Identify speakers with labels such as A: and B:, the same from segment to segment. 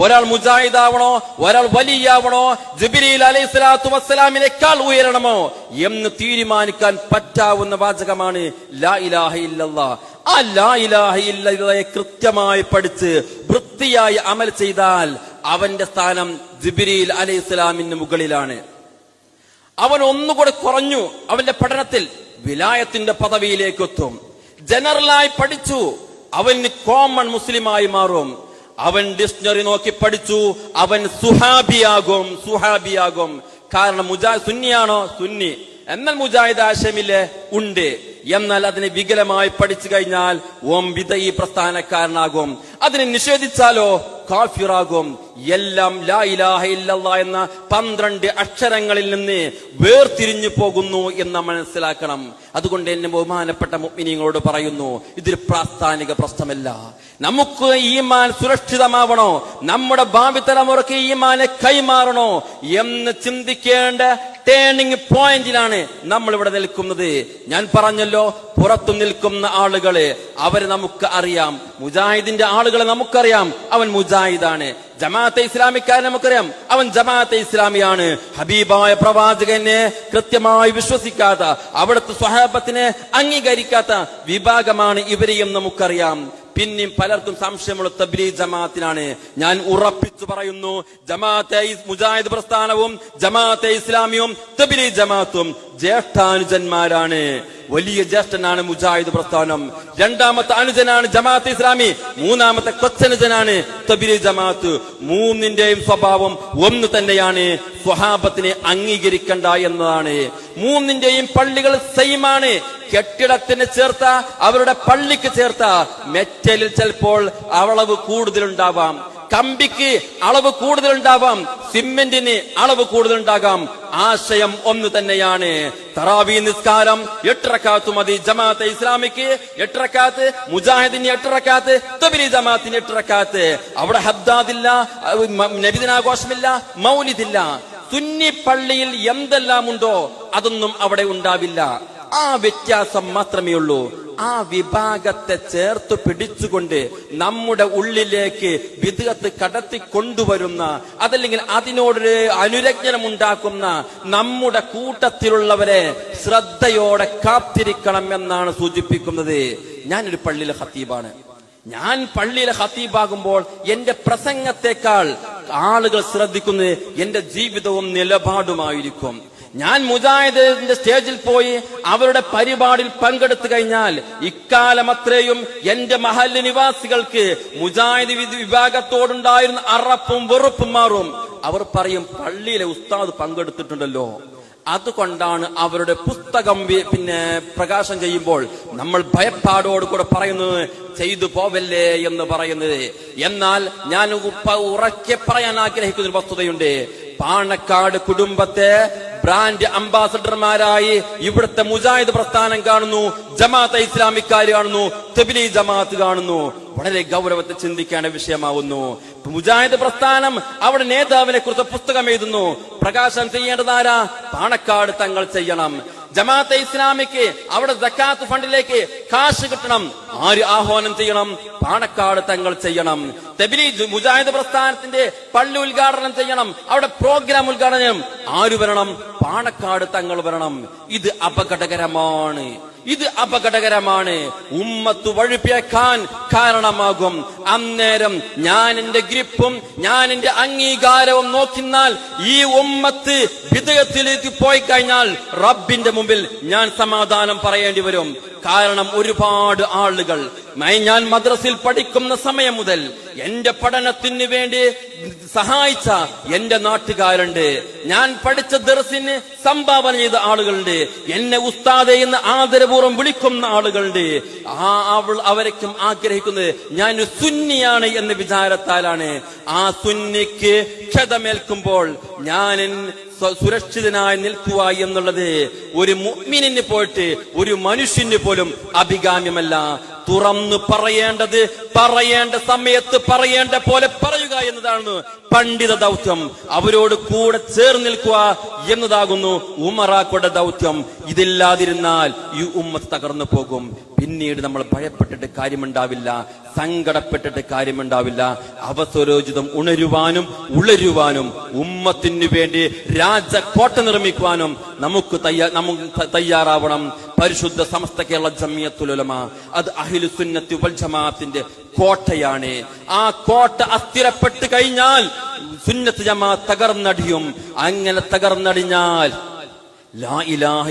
A: ഒരാൾ മുജാഹിദ് ആവണോ ഒരാൾ വലിയാവണോ ജബിരിൽ അലൈഹി സ്വലാത്തു വസ്സലാമിനേക്കാൾ ഉയരണമോ എന്ന് തീരുമാനിക്കാൻ പറ്റാവുന്ന വാചകമാണ് ലാ ഇലാഹ ആ ലാ ഇലാഹ ഇല്ലയെ കൃത്യമായി പഠിച്ച് വൃത്തിയായി അമൽ ചെയ്താൽ അവന്റെ സ്ഥാനം ജിബിരിയിൽ അലൈഹി സ്വലാമിന് മുകളിലാണ്. അവൻ ഒന്നുകൂടെ കുറഞ്ഞു അവന്റെ പഠനത്തിൽ വിലായത്തിന്റെ പദവിയിലേക്ക് എത്തും ജനറലായി പഠിച്ചു. അവന് കോമൺ മുസ്ലിമായി മാറും. അവൻ ഡിക്ഷണറി നോക്കി പഠിച്ചു. അവൻ സുഹാബിയാകും സുഹാബിയാകും. കാരണം മുജാ സുന്നിയാണോ? സുന്നി. എന്നാൽ മുജാഹിദ് ആശയമില്ലേ ഉണ്ട്. എന്നാൽ അതിനെ വികലമായി പഠിച്ചു കഴിഞ്ഞാൽ ഓം വിത ഈ പ്രസ്ഥാനക്കാരനാകും. അതിനെ നിഷേധിച്ചാലോ? കാഫിറാകും. എല്ലാം ലാ ഇലാഹ ഇല്ലല്ലാ എന്ന പന്ത്രണ്ട് അക്ഷരങ്ങളിൽ നിന്ന് വേർതിരിഞ്ഞു പോകുന്നു എന്ന് മനസ്സിലാക്കണം. അതുകൊണ്ട് എന്നെ ബഹുമാനപ്പെട്ട മുഗ്മിനിങ്ങളോട് പറയുന്നു ഇതൊരു പ്രാസ്ഥാനിക പ്രശ്നമല്ല. നമുക്ക് ഈമാൻ സുരക്ഷിതമാവണോ? നമ്മുടെ ഭാവി തലമുറയ്ക്ക് ഈമാനെ കൈമാറണോ? എന്ന് ചിന്തിക്കേണ്ട ടേണിംഗ് പോയിന്റിലാണ് നമ്മൾ ഇവിടെ നിൽക്കുന്നത്. ഞാൻ പറഞ്ഞല്ലോ പുറത്തു നിൽക്കുന്ന ആളുകളെ അവരെ നമുക്ക് അറിയാം. മുജാഹിദിന്റെ ആളുകളെ നമുക്കറിയാം. അവൻ മുജാഹിദാണ്. ജമാഅത്തെ ഇസ്ലാമിക്കാരൻ നമുക്കറിയാം. അവൻ ജമാഅത്തെ ഇസ്ലാമിയാണ്. ഹബീബായ പ്രവാചകനെ കൃത്യമായി വിശ്വസിക്കാത്ത അവിടുത്തെ സ്വഹാബത്തിനെ അംഗീകരിക്കാത്ത വിഭാഗമാണ് ഇവരെയും നമുക്കറിയാം. പിന്നെയും പലർക്കും സംശയമുള്ള തബ്ലീ ജമാഅത്തിനാണ്. ഞാൻ ഉറപ്പിച്ചു പറയുന്നു ജമാഅത്തെ മുജാഹിദ് പ്രസ്ഥാനവും ജമാഅത്തെ ഇസ്ലാമിയും തബ്ലീ ജമാഅത്തും ജ്യേഷ്ഠാനുജന്മാരാണ്. വലിയ ജ്യേഷ്ഠനാണ് മുജാഹിദ് പ്രസ്ഥാനം. രണ്ടാമത്തെ അനുജനാണ് ജമാഅത്ത് ഇസ്ലാമി. മൂന്നാമത്തെ കൊച്ചനുജനാണ് തബിലി ജമാഅത്ത്. മൂന്നിന്റെയും സ്വഭാവം ഒന്ന് തന്നെയാണ്. സ്വഹാബത്തിനെ അംഗീകരിക്കണ്ട എന്നതാണ്. മൂന്നിന്റെയും പള്ളികൾ സെയിമാണ്. കെട്ടിടത്തിന് ചേർത്ത അവരുടെ പള്ളിക്ക് ചേർത്ത മെറ്റലിൽ ചിലപ്പോൾ അളവ് കൂടുതലുണ്ടാവാം. കമ്പിക്ക് അളവ് കൂടുതലുണ്ടാവാം. സിമെന്റിന് അളവ് കൂടുതലുണ്ടാകാം. ആശയം ഒന്ന് തന്നെയാണ്. തറാവി നിസ്കാരം എട്ടറക്കാത്ത് മതി. ജമാഅത്തെ ഇസ്ലാമിക്ക് എട്ടറക്കാത്ത് മുജാഹിദിന് എട്ടറക്കാത്ത് തബിലി ജമാഅത്തിന് എട്ടറക്കാത്ത്. അവിടെ ഹദ്ദാദില്ല നബിദിനാഘോഷമില്ല മൗലിദില്ല. സുന്നി പള്ളിയിൽ എന്തെല്ലാം ഉണ്ടോ അതൊന്നും അവിടെ ഉണ്ടാവില്ല. ആ വ്യത്യാസം മാത്രമേ ഉള്ളൂ. ആ വിഭാഗത്തെ ചേർത്ത് പിടിച്ചുകൊണ്ട് നമ്മുടെ ഉള്ളിലേക്ക് വിധത്ത് കടത്തി കൊണ്ടുവരുന്ന അതല്ലെങ്കിൽ അതിനോട് അനുരഞ്ജനം ഉണ്ടാക്കുന്ന നമ്മുടെ കൂട്ടത്തിലുള്ളവരെ ശ്രദ്ധയോടെ കാത്തിരിക്കണം എന്നാണ് സൂചിപ്പിക്കുന്നത്. ഞാനൊരു പള്ളിയിലെ ഹത്തീബാണ് ഞാൻ പള്ളിയിലെ ഹത്തീബാകുമ്പോൾ എന്റെ പ്രസംഗത്തെക്കാൾ ആളുകൾ ശ്രദ്ധിക്കുന്നത് എന്റെ ജീവിതവും നിലപാടുമായിരിക്കും. ഞാൻ മുജാഹിദിന്റെ സ്റ്റേജിൽ പോയി അവരുടെ പരിപാടിയിൽ പങ്കെടുത്തു കഴിഞ്ഞാൽ ഇക്കാലം അത്രയും എന്റെ മഹല്ല് നിവാസികൾക്ക് മുജാഹിദ് വിഭാഗത്തോടുണ്ടായിരുന്ന അറപ്പും വെറുപ്പും മാറും. അവർ പറയും പള്ളിയിലെ ഉസ്താദ് പങ്കെടുത്തിട്ടുണ്ടല്ലോ. അതുകൊണ്ടാണ് അവരുടെ പുസ്തകം പിന്നെ പ്രകാശം ചെയ്യുമ്പോൾ നമ്മൾ ഭയപ്പാടോട് കൂടെ പറയുന്നത് ചെയ്തു പോവല്ലേ എന്ന് പറയുന്നത്. എന്നാൽ ഞാൻ ഉറക്കെ പറയാൻ ആഗ്രഹിക്കുന്ന വസ്തുതയുണ്ട്. പാണക്കാട് കുടുംബത്തെ ബ്രാൻഡ് അംബാസഡർമാരായി ഇവിടുത്തെ മുജാഹിദ് പ്രസ്ഥാനം കാണുന്നു ജമാഅത്തെ ഇസ്ലാമിക്കാർ കാണുന്നു തെബിലി ജമാഅത്ത് കാണുന്നു. വളരെ ഗൗരവത്തെ ചിന്തിക്കേണ്ട വിഷയമാവുന്നു. മുജാഹിദ് പ്രസ്ഥാനം അവിടെ നേതാവിനെ കുറിച്ച് പുസ്തകം എഴുതുന്നു. പ്രകാശനം ചെയ്യേണ്ടതാരാ? പാണക്കാട് തങ്ങൾ ചെയ്യണം. ജമാഅത്തെ ഇസ്ലാമിക്ക് അവിടെ ജക്കാത്ത് ഫണ്ടിലേക്ക് കാശ് കിട്ടണം. ആര് ആഹ്വാനം ചെയ്യണം? പാണക്കാട് തങ്ങൾ ചെയ്യണം. തെബിലി മുജാഹിദ് പ്രസ്ഥാനത്തിന്റെ പള്ളി ഉദ്ഘാടനം ചെയ്യണം. അവിടെ പ്രോഗ്രാം ഉദ്ഘാടനം. ആര് വരണം? പാണക്കാട് തങ്ങൾ വരണം. ഇത് അപകടകരമാണ്. ഇത് അപകടകരമാണ്. ഉമ്മത്ത് വഴിപ്പേക്കാൻ കാരണമാകും. അന്നേരം ഞാൻ എന്റെ ഗ്രിപ്പും ഞാൻ എന്റെ അംഗീകാരവും നോക്കിന്നാൽ ഈ ഉമ്മത്ത് വിധേയത്തിലേക്ക് പോയി കഴിഞ്ഞാൽ റബ്ബിന്റെ മുമ്പിൽ ഞാൻ സമാധാനം പറയേണ്ടി വരും. കാരണം ഒരുപാട് ആളുകൾ ഞാൻ മദ്രസിൽ പഠിക്കുന്ന സമയം മുതൽ എന്റെ പഠനത്തിന് വേണ്ടി സഹായിച്ച എന്റെ നാട്ടുകാരുണ്ട്. ഞാൻ പഠിച്ച ദർസിന് സംഭാവന ചെയ്ത ആളുകളുണ്ട്. എന്നെ ഉസ്താദെ എന്ന് ആദരപൂർവം വിളിക്കുന്ന ആളുകളുണ്ട്. ആ അവൾ അവരേക്കും ആഗ്രഹിക്കുന്നത് ഞാൻ സുന്നിയാണ് എന്ന വിചാരത്താലാണ്. ആ സുന്നിക്ക് ക്ഷതമേൽക്കുമ്പോൾ ഞാൻ സുരക്ഷിതനായി നിൽക്കുക എന്നുള്ളത് ഒരു മുഅ്മിനിന് പോയിട്ട് ഒരു മനുഷ്യന് പോലും അഭികാമ്യമല്ല. തുറന്നു പറയേണ്ടത് പറയേണ്ട സമയത്ത് പറയേണ്ട പോലെ പറയുക എന്നതാണ് പണ്ഡിത ദൗത്യം. അവരോട് കൂടെ ചേർന്ന് നിൽക്കുക എന്നതാകുന്നു ഉമറാക്കോടെ ദൗത്യം. ഇതില്ലാതിരുന്നാൽ ഈ ഉമ്മത്ത് തകർന്നു പോകും. പിന്നീട് നമ്മൾ ഭയപ്പെട്ടിട്ട് കാര്യമുണ്ടാവില്ല. സങ്കടപ്പെട്ടിട്ട് കാര്യമുണ്ടാവില്ല. അവസരോചിതം ഉണരുവാനും ഉളരുവാനും ഉമ്മത്തിന് വേണ്ടി രാജകോട്ട നിർമ്മിക്കുവാനും നമുക്ക് നമുക്ക് തയ്യാറാവണം. പരിശുദ്ധ സമസ്ത കേരള ജമിയത്തുലമ അത് അഹിലു സുന്നത്തി വൽ ജമാഅത്തിന്റെ കോട്ടയാണ്. ആ കോട്ട അസ്ഥിരപ്പെട്ട് കഴിഞ്ഞാൽ സുന്നത്ത് ജമാ തകർന്നടിയും. അങ്ങനെ തകർന്നടിഞ്ഞാൽ ലാ ഇലാഹ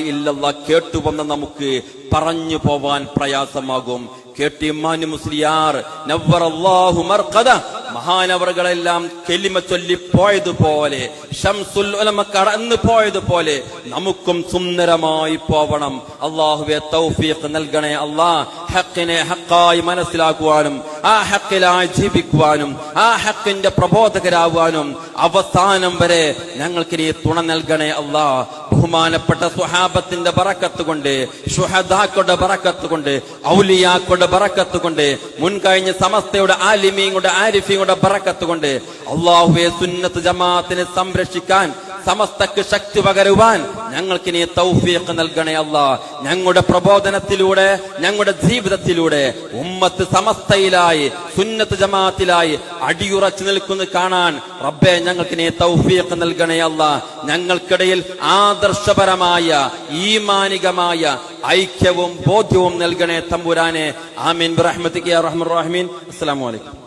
A: കേട്ടുവന്ന നമുക്ക് പറഞ്ഞു പോവാൻ പ്രയാസമാകും. കേട്ടി ഇമ്മാനു മുസ്ലിയാർ നവ്വറല്ലാഹു മർഖദ. മഹാനവറുകളെല്ലാം കെലിമ ചൊല്ലി പോയതുപോലെ ഷംസുൽ കടന്നു പോയതുപോലെ നമുക്കും സുന്ദരമായി പോവണം. അള്ളാഹുവെ തൗഫീഖ് നൽകണേ അള്ളാ. ഹക്കിനെ ഹക്കായി മനസ്സിലാക്കുവാനും ആ ഹക്കിലായി ജീവിക്കുവാനും ആ ഹക്കിന്റെ പ്രബോധകരാകുവാനും അവസാനം വരെ ഞങ്ങൾക്ക് നീ തുണ നൽകണേ അല്ലാ ബഹുമാനപ്പെട്ട സുഹാബത്തിന്റെ ബറക്കത്ത് കൊണ്ട് ഷുഹദാക്കളുടെ ബറക്കത്ത് കൊണ്ട് ഔലിയാക്കളുടെ ബറക്കത്ത് കൊണ്ട് മുൻകഴിഞ്ഞ സമസ്തയുടെ ആലിമീങ്ങളുടെ ആരിഫിയുടെ ബറക്കത്ത് കൊണ്ട് അള്ളാഹുവെ സുന്നത്ത് ജമാഅത്തിനെ സംരക്ഷിക്കാൻ സമസ്തക്ക് ശക്തി പകരുവാൻ ഞങ്ങൾക്ക് നീ തൗഫീഖ് നൽകണേ അല്ല. ഞങ്ങളുടെ പ്രബോധനത്തിലൂടെ ഞങ്ങളുടെ ജീവിതത്തിലൂടെ ഉമ്മത്ത് സമസ്തയിലായി സുന്നത്ത് ജമാഅത്തിലായി അടിയുറച്ചു നിൽക്കുന്നത് കാണാൻ റബ്ബെ ഞങ്ങൾക്ക് നീ തൗഫീഖ് നൽകണേ അല്ല. ഞങ്ങൾക്കിടയിൽ ആദർശപരമായ ഈമാനികമായ ഐക്യവും ബോധ്യവും നൽകണേ തമ്പുരാനെ. ആമീൻ. റഹ്മത്തിക്ക് റഹ്മൻ റഹ്മീൻ. അസ്സലാമു അലൈക്കും.